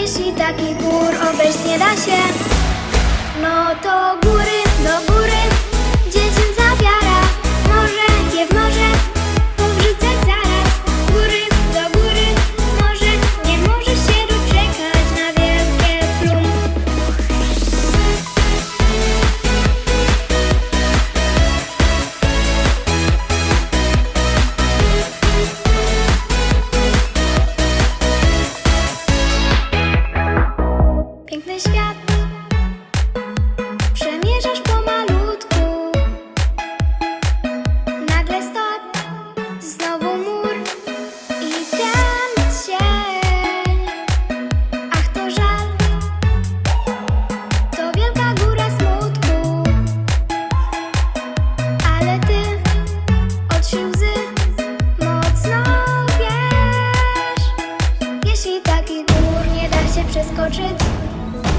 jeśli takich gór obejść nie da się No to góry do góry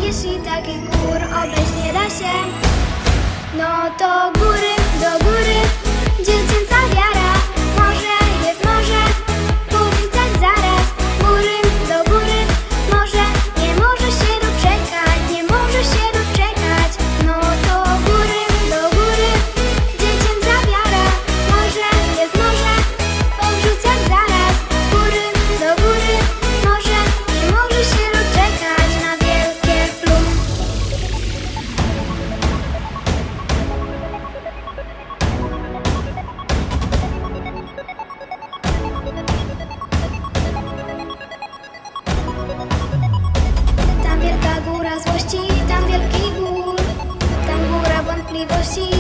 jeśli takich gór obejść nie da się, no to góry do góry. vivo sin